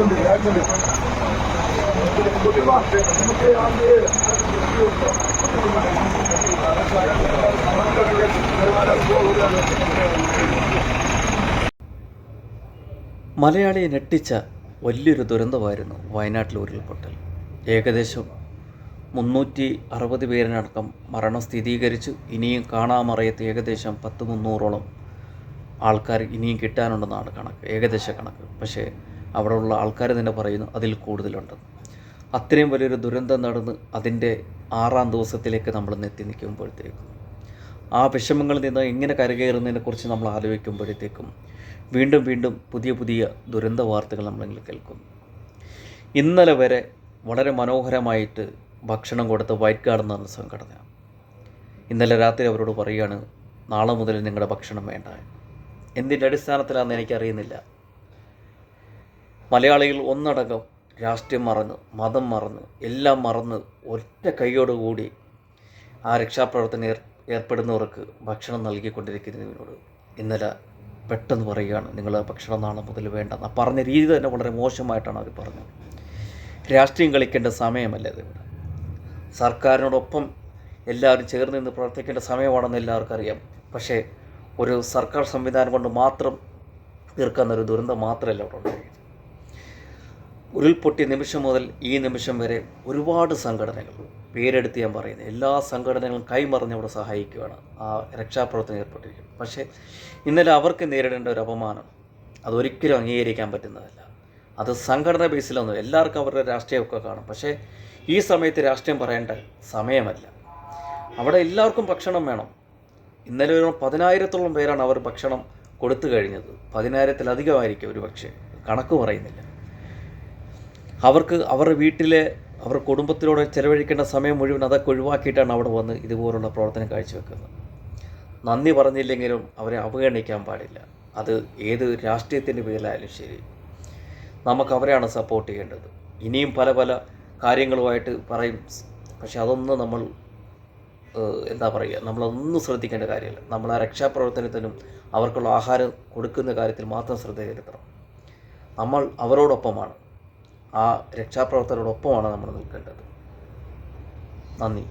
മലയാളിയെ ഞെട്ടിച്ച വലിയൊരു ദുരന്തമായിരുന്നു വയനാട്ടിലെ ഉരുൾപൊട്ടൽ. ഏകദേശം മുന്നൂറ്റി അറുപത് പേരിനടക്കം മരണം സ്ഥിരീകരിച്ചു. ഇനിയും കാണാമറയത്ത് ഏകദേശം പത്ത് മുന്നൂറോളം ആൾക്കാർ ഇനിയും കിട്ടാനുണ്ടെന്നാണ് കണക്ക് ഏകദേശ കണക്ക്. പക്ഷേ അവിടെയുള്ള ആൾക്കാർ തന്നെ പറയുന്നു അതിൽ കൂടുതലുണ്ട്. അത്രയും വലിയൊരു ദുരന്തം നടന്ന് അതിന്റെ ആറാം ദിവസത്തിലേക്ക് നമ്മൾ എത്തി നിൽക്കുമ്പോഴത്തേക്കും ആ വിഷമങ്ങളിൽ നിന്ന് എങ്ങനെ കരകയറുന്നതിനെക്കുറിച്ച് നമ്മൾ ആലോചിക്കുമ്പോഴത്തേക്കും വീണ്ടും വീണ്ടും പുതിയ പുതിയ ദുരന്ത വാർത്തകൾ നമ്മളിൽ കേൾക്കുന്നു ഇന്നലെ വരെ വളരെ മനോഹരമായിട്ട് ഭക്ഷണം കൊടുത്ത വൈറ്റ് ഗാർഡ് എന്ന സംഘടന ഇന്നലെ രാത്രി അവരോട് പറയുകയാണ് നാളെ മുതൽ നിങ്ങളുടെ ഭക്ഷണം വേണ്ട. എന്തിന്റെ അടിസ്ഥാനത്തിലാണെന്ന് എനിക്കറിയുന്നില്ല. മലയാളികൾ ഒന്നടങ്കം രാഷ്ട്രീയം മറന്ന് മതം മറന്ന് എല്ലാം മറന്ന് ഒറ്റ കൈയോടുകൂടി ആ രക്ഷാപ്രവർത്തനം ഏർ ഏർപ്പെടുന്നവർക്ക് ഭക്ഷണം നൽകിക്കൊണ്ടിരിക്കുന്നതിനോട് ഇന്നലെ പെട്ടെന്ന് പറയുകയാണ് നിങ്ങൾ ഭക്ഷണം നാളെ മുതൽ വേണ്ട ആ പറഞ്ഞ രീതി തന്നെ വളരെ മോശമായിട്ടാണ് അവർ പറഞ്ഞത്. രാഷ്ട്രീയം കളിക്കേണ്ട സമയമല്ല ഇതിവിടെ സർക്കാരിനോടൊപ്പം എല്ലാവരും ചേർന്ന് നിന്ന് പ്രവർത്തിക്കേണ്ട സമയമാണെന്ന് എല്ലാവർക്കും അറിയാം. പക്ഷേ ഒരു സർക്കാർ സംവിധാനം കൊണ്ട് മാത്രം തീർക്കാവുന്ന ഒരു ദുരന്തം മാത്രമല്ല അവിടെ ഉണ്ടായത്. ഉരുൾപൊട്ടിയ നിമിഷം മുതൽ ഈ നിമിഷം വരെ ഒരുപാട് സംഘടനകൾ പേരെടുത്ത് ഞാൻ പറയുന്നത് എല്ലാ സംഘടനകളും കൈമറിഞ്ഞ് അവിടെ സഹായിക്കുകയാണ്. ആ രക്ഷാപ്രവർത്തനം ഏർപ്പെട്ടിരിക്കുന്നത് പക്ഷേ ഇന്നലെ അവർക്ക് നേരിടേണ്ട ഒരു അപമാനം അതൊരിക്കലും അംഗീകരിക്കാൻ പറ്റുന്നതല്ല. അത് സംഘടന ബേസിലൊന്നും എല്ലാവർക്കും അവരുടെ രാഷ്ട്രീയമൊക്കെ കാണും. പക്ഷേ ഈ സമയത്ത് രാഷ്ട്രീയം പറയേണ്ട സമയമല്ല. അവിടെ എല്ലാവർക്കും ഭക്ഷണം വേണം. ഇന്നലെ ഒരു പതിനായിരത്തോളം പേരാണ് അവർ ഭക്ഷണം കൊടുത്തു കഴിഞ്ഞത്. പതിനായിരത്തിലധികമായിരിക്കും ഒരു പക്ഷേ കണക്ക് പറയുന്നില്ല. അവർക്ക് അവരുടെ വീട്ടിലെ അവർ കുടുംബത്തിലൂടെ ചെലവഴിക്കേണ്ട സമയം മുഴുവൻ അതൊക്കെ ഒഴിവാക്കിയിട്ടാണ് അവിടെ വന്ന് ഇതുപോലുള്ള പ്രവർത്തനം കാഴ്ചവെക്കുന്നത്. നന്ദി പറഞ്ഞില്ലെങ്കിലും അവരെ അവഗണിക്കാൻ പാടില്ല. അത് ഏത് രാഷ്ട്രീയത്തിന്റെ പേരിലായാലും ശരി. നമുക്ക് അവരെയാണ് സപ്പോർട്ട് ചെയ്യേണ്ടത്. ഇനിയും പല പല കാര്യങ്ങളുമായിട്ട് പറയും. പക്ഷെ അതൊന്നും നമ്മൾ എന്താ പറയുക നമ്മളൊന്നും ശ്രദ്ധിക്കേണ്ട കാര്യമില്ല. നമ്മൾ ആ രക്ഷാപ്രവർത്തനത്തിനും അവർക്കുള്ള ആഹാരം കൊടുക്കുന്ന കാര്യത്തിൽ മാത്രം ശ്രദ്ധ ചെലുത്തണം നമ്മൾ അവരോടൊപ്പമാണ്. ആ രക്ഷാപ്രവർത്തകരോടൊപ്പമാണ് നമ്മൾ നിൽക്കേണ്ടത്. നന്ദി.